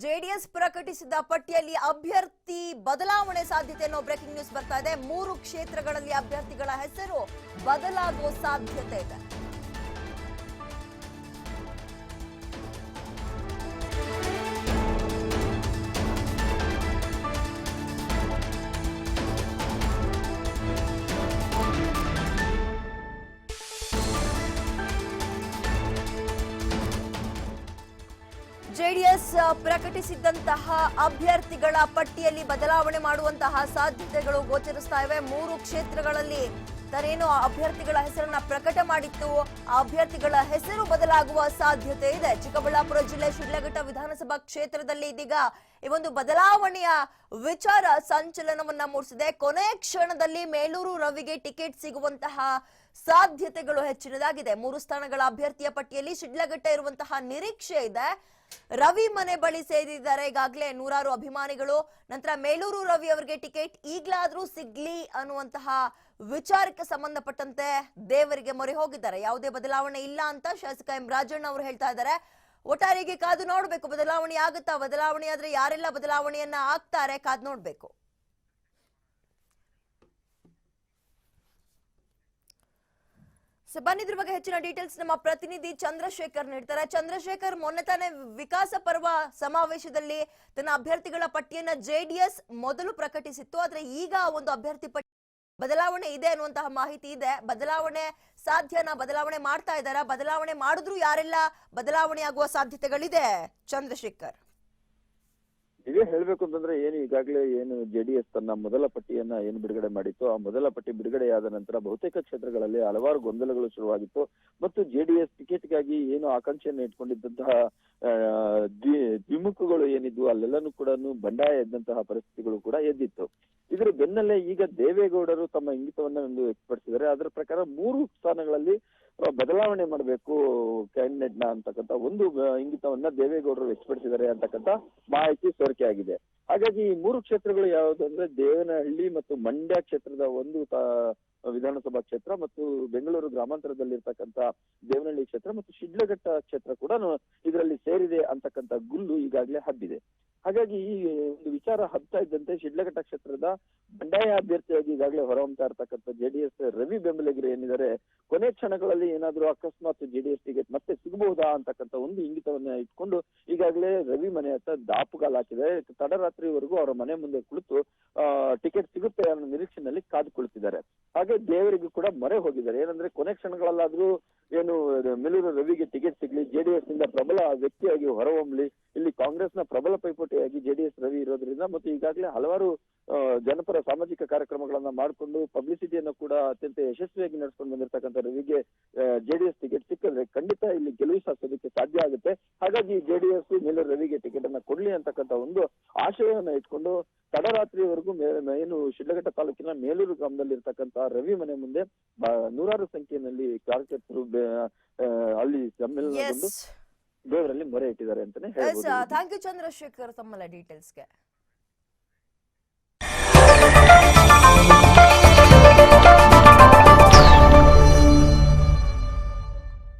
JDS ಪ್ರಕಟಿಸಿದ ಪಟ್ಟಿಯಲ್ಲಿ ಅಭ್ಯರ್ಥಿ ಬದಲಾವಣೆ ಸಾಧ್ಯತೆ ಅನ್ನೋ ಬ್ರೇಕಿಂಗ್ ನ್ಯೂಸ್ ಬರ್ತಾ ಇದೆ. ಮೂರು ಕ್ಷೇತ್ರಗಳಲ್ಲಿ ಅಭ್ಯರ್ಥಿಗಳ ಹೆಸರು ಬದಲಾಗುವ ಸಾಧ್ಯತೆ ಇದೆ. ಜೆಡಿಎಸ್ ಪ್ರಕಟಿಸಿದ್ದಂತಹ ಅಭ್ಯರ್ಥಿಗಳ ಪಟ್ಟಿಯಲ್ಲಿ ಬದಲಾವಣೆ ಮಾಡುವಂತಹ ಸಾಧ್ಯತೆಗಳು ಗೋಚರಿಸ್ತಾ ಇವೆ. ಮೂರು ಕ್ಷೇತ್ರಗಳಲ್ಲಿ ತಾನೇನು ಅಭ್ಯರ್ಥಿಗಳ ಹೆಸರನ್ನ ಪ್ರಕಟ ಮಾಡಿತ್ತು. ಆ ಅಭ್ಯರ್ಥಿಗಳ ಹೆಸರು ಬದಲಾಗುವ ಸಾಧ್ಯತೆ ಇದೆ. ಚಿಕ್ಕಬಳ್ಳಾಪುರ ಜಿಲ್ಲೆ ಶಿಡ್ಲಘಟ್ಟ ವಿಧಾನಸಭಾ ಕ್ಷೇತ್ರದಲ್ಲಿ ಇದೀಗ ಈ ಒಂದು ಬದಲಾವಣೆಯ ವಿಚಾರ ಸಂಚಲನವನ್ನ ಮೂಡಿಸಿದೆ. ಕೊನೆ ಕ್ಷಣದಲ್ಲಿ ಮೇಲೂರು ರವಿಗೆ ಟಿಕೆಟ್ ಸಿಗುವಂತಹ ಸಾಧ್ಯತೆಗಳು ಹೆಚ್ಚಿನದಾಗಿದೆ. ಮೂರು ಸ್ಥಾನಗಳ ಅಭ್ಯರ್ಥಿಯ ಪಟ್ಟಿಯಲ್ಲಿ ಶಿಡ್ಲಘಟ್ಟ ಇರುವಂತಹ ನಿರೀಕ್ಷೆ ಇದೆ. ರವಿ ಮನೆ ಬಳಿ ಸೇರಿದ್ದಾರೆ. ಈಗಾಗಲೇ ನೂರಾರು ಅಭಿಮಾನಿಗಳು, ನಂತರ ಮೇಲೂರು ರವಿ ಅವರಿಗೆ ಟಿಕೆಟ್ ಈಗ್ಲಾದ್ರೂ ಸಿಗ್ಲಿ ಅನ್ನುವಂತಹ ವಿಚಾರಕ್ಕೆ ಸಂಬಂಧಪಟ್ಟಂತೆ ದೇವರಿಗೆ ಮೊರೆ ಹೋಗಿದ್ದಾರೆ. ಯಾವುದೇ ಬದಲಾವಣೆ ಇಲ್ಲ ಅಂತ ಶಾಸಕ ಎಂ ರಾಜಣ್ಣ ಅವರು ಹೇಳ್ತಾ ಇದ್ದಾರೆ. ಒಟ್ಟಾರೆಗೆ ಕಾದು ನೋಡಬೇಕು. ಬದಲಾವಣೆ ಆಗುತ್ತಾ? ಬದಲಾವಣೆ ಆದ್ರೆ ಯಾರೆಲ್ಲ ಬದಲಾವಣೆಯನ್ನ ಆಗ್ತಾರೆ? ಕಾದು ನೋಡಬೇಕು. ಬನ್ನಿ ಇದ್ರ ಬಗ್ಗೆ ಹೆಚ್ಚಿನ ಡೀಟೇಲ್ಸ್ ನಮ್ಮ ಪ್ರತಿನಿಧಿ ಚಂದ್ರಶೇಖರ್ ನೀಡ್ತಾರೆ. ಚಂದ್ರಶೇಖರ್, ಮೊನ್ನೆ ತಾನೇ ವಿಕಾಸ ಪರ್ವ ಸಮಾವೇಶದಲ್ಲಿ ತನ್ನ ಅಭ್ಯರ್ಥಿಗಳ ಪಟ್ಟಿಯನ್ನ ಜೆಡಿಎಸ್ ಮೊದಲು ಪ್ರಕಟಿಸಿತ್ತು. ಆದ್ರೆ ಈಗ ಒಂದು ಅಭ್ಯರ್ಥಿ ಪಟ್ಟಿ ಬದಲಾವಣೆ ಇದೆ ಅನ್ನುವಂತಹ ಮಾಹಿತಿ ಇದೆ. ಬದಲಾವಣೆ ಸಾಧ್ಯನ? ಬದಲಾವಣೆ ಮಾಡ್ತಾ ಇದ್ದಾರಾ? ಬದಲಾವಣೆ ಮಾಡಿದ್ರು ಯಾರೆಲ್ಲ, ಬದಲಾವಣೆ ಆಗುವ ಸಾಧ್ಯತೆಗಳಿದೆ. ಚಂದ್ರಶೇಖರ್. ಇದೇ ಹೇಳ್ಬೇಕು ಅಂತಂದ್ರೆ ಏನು ಈಗಾಗಲೇ ಏನು ಜೆಡಿಎಸ್ ತನ್ನ ಮೊದಲ ಪಟ್ಟಿಯನ್ನ ಏನು ಬಿಡುಗಡೆ ಮಾಡಿತ್ತು, ಆ ಮೊದಲ ಪಟ್ಟಿ ಬಿಡುಗಡೆಯಾದ ನಂತರ ಬಹುತೇಕ ಕ್ಷೇತ್ರಗಳಲ್ಲಿ ಹಲವಾರು ಗೊಂದಲಗಳು ಶುರುವಾಗಿತ್ತು. ಮತ್ತು ಜೆಡಿಎಸ್ ಟಿಕೆಟ್ಗಾಗಿ ಏನು ಆಕಾಂಕ್ಷೆಯನ್ನು ಇಟ್ಕೊಂಡಿದ್ದಂತಹ ದ್ವಿಮುಖಗಳು ಏನಿದ್ವು, ಅಲ್ಲೆಲ್ಲನೂ ಕೂಡ ಬಂಡಾಯ ಎದ್ದಂತಹ ಪರಿಸ್ಥಿತಿಗಳು ಕೂಡ ಎದ್ದಿತ್ತು. ಬೆನ್ನಲ್ಲೇ ಈಗ ದೇವೇಗೌಡರು ತಮ್ಮ ಇಂಗಿತವನ್ನ ಒಂದು ವ್ಯಕ್ತಪಡಿಸಿದ್ದಾರೆ. ಅದರ ಪ್ರಕಾರ ಮೂರು ಸ್ಥಾನಗಳಲ್ಲಿ ಬದಲಾವಣೆ ಮಾಡಬೇಕು ಕ್ಯಾಂಡಿಡೇಟ್ನ ಅಂತಕ್ಕಂಥ ಒಂದು ಇಂಗಿತವನ್ನ ದೇವೇಗೌಡರು ವ್ಯಕ್ತಪಡಿಸಿದ್ದಾರೆ ಅಂತಕ್ಕಂಥ ಮಾಹಿತಿ ಸೋರಿಕೆ ಆಗಿದೆ. ಹಾಗಾಗಿ ಈ ಮೂರು ಕ್ಷೇತ್ರಗಳು ಯಾವುದು ಅಂದ್ರೆ ದೇವನಹಳ್ಳಿ ಮತ್ತು ಮಂಡ್ಯ ಕ್ಷೇತ್ರದ ಒಂದು ವಿಧಾನಸಭಾ ಕ್ಷೇತ್ರ ಮತ್ತು ಬೆಂಗಳೂರು ಗ್ರಾಮಾಂತರದಲ್ಲಿರ್ತಕ್ಕಂಥ ದೇವನಹಳ್ಳಿ ಕ್ಷೇತ್ರ ಮತ್ತು ಶಿಡ್ಲಘಟ್ಟ ಕ್ಷೇತ್ರ ಕೂಡ ಇದರಲ್ಲಿ ಸೇರಿದೆ ಅಂತಕ್ಕಂಥ ಗುಲ್ಲು ಈಗಾಗಲೇ ಹಬ್ಬಿದೆ. ಹಾಗಾಗಿ ಈ ಒಂದು ವಿಚಾರ ಹಬ್ತಾ ಇದ್ದಂತೆ ಶಿಡ್ಲಘಟ್ಟ ಕ್ಷೇತ್ರದ ಬಂಡಾಯ ಅಭ್ಯರ್ಥಿಯಾಗಿ ಈಗಾಗಲೇ ಹೊರಹೊಮ್ತಾ ಇರ್ತಕ್ಕಂಥ ಜೆಡಿಎಸ್ ರವಿ ಬೆಂಬಲಿಗರು ಏನಿದ್ದಾರೆ ಕೊನೆ ಕ್ಷಣಗಳಲ್ಲಿ ಏನಾದರೂ ಅಕಸ್ಮಾತ್ ಜೆಡಿಎಸ್ ಟಿಕೆಟ್ ಮತ್ತೆ ಸಿಗಬಹುದಾ ಅಂತಕ್ಕಂಥ ಒಂದು ಇಂಗಿತವನ್ನ ಇಟ್ಕೊಂಡು ಈಗಾಗಲೇ ರವಿ ಮನೆ ಹತ್ರ ದಾಪುಗಾಲ್ ಹಾಕಿದೆ ತಡರಾತ್ರಿವರೆಗೂ ಅವರ ಮನೆ ಮುಂದೆ ಕುಳಿತು ಟಿಕೆಟ್ ಸಿಗುತ್ತೆ ಅನ್ನೋ ನಿರೀಕ್ಷೆನಲ್ಲಿ ಕಾದು ಕುಳಿತಿದ್ದಾರೆ ಹಾಗೆ ದೇವರಿಗೂ ಕೂಡ ಮೊರೆ ಹೋಗಿದ್ದಾರೆ. ಏನಂದ್ರೆ ಕೊನೆ ಕ್ಷಣಗಳಲ್ಲಾದ್ರೂ ಏನು ಮಿಲೂರು ರವಿಗೆ ಟಿಕೆಟ್ ಸಿಗ್ಲಿ ಜೆಡಿಎಸ್ನಿಂದ ಪ್ರಬಲ ವ್ಯಕ್ತಿಯಾಗಿ ಹೊರಹೊಮ್ಮಲಿ ಇಲ್ಲಿ ಕಾಂಗ್ರೆಸ್ನ ಪ್ರಬಲ ಪೈಪೋಟಿಯಾಗಿ ಜೆಡಿಎಸ್ ರವಿ ಇರೋದ್ರಿಂದ ಮತ್ತು ಈಗಾಗಲೇ ಹಲವಾರು ಜನಪರ ಸಾಮಾಜಿಕ ಕಾರ್ಯಕ್ರಮಗಳನ್ನ ಮಾಡಿಕೊಂಡು ಪಬ್ಲಿಸಿಟಿಯನ್ನು ಕೂಡ ಅತ್ಯಂತ ಯಶಸ್ವಿಯಾಗಿ ನಡೆಸ್ಕೊಂಡು ಬಂದಿರತಕ್ಕಂಥ ರವಿಗೆ ಜೆಡಿಎಸ್ ಟಿಕೆಟ್ ಸಿಕ್ಕಿದ್ರೆ ಖಂಡಿತ ಇಲ್ಲಿ ಗೆಲುವು ಸಾಧಿಸೋದಕ್ಕೆ ಸಾಧ್ಯ ಆಗುತ್ತೆ. ಹಾಗಾಗಿ ಜೆಡಿಎಸ್ ಮೇಲೆ ರವಿಗೆ ಟಿಕೆಟ್ ಅನ್ನ ಕೊಡ್ಲಿ ಅಂತಕ್ಕಂಥ ಒಂದು ಆಶಯವನ್ನ ಇಟ್ಕೊಂಡು ತಡರಾತ್ರಿವರೆಗೂ ಏನು ಶಿಡ್ಲಘಟ್ಟ ತಾಲೂಕಿನ ಮೇಲೂರು ಗ್ರಾಮದಲ್ಲಿ ಇರ್ತಕ್ಕಂತಹ ರವಿ ಮನೆ ಮುಂದೆ ನೂರಾರು ಸಂಖ್ಯೆಯಲ್ಲಿ ಕಾರ್ಯಕರ್ತರು ಅಲ್ಲಿ ಸಮ್ಮೇಳನಗೊಂಡು ದೇವರಲ್ಲಿ ಮೊರೆ ಇಟ್ಟಿದ್ದಾರೆ ಅಂತಾನೆ ಥ್ಯಾಂಕ್ ಯು ಚಂದ್ರಶೇಖರ್ ತಮ್ಮಲ್ಲ ಡೀಟೇಲ್ಸ್ಗೆ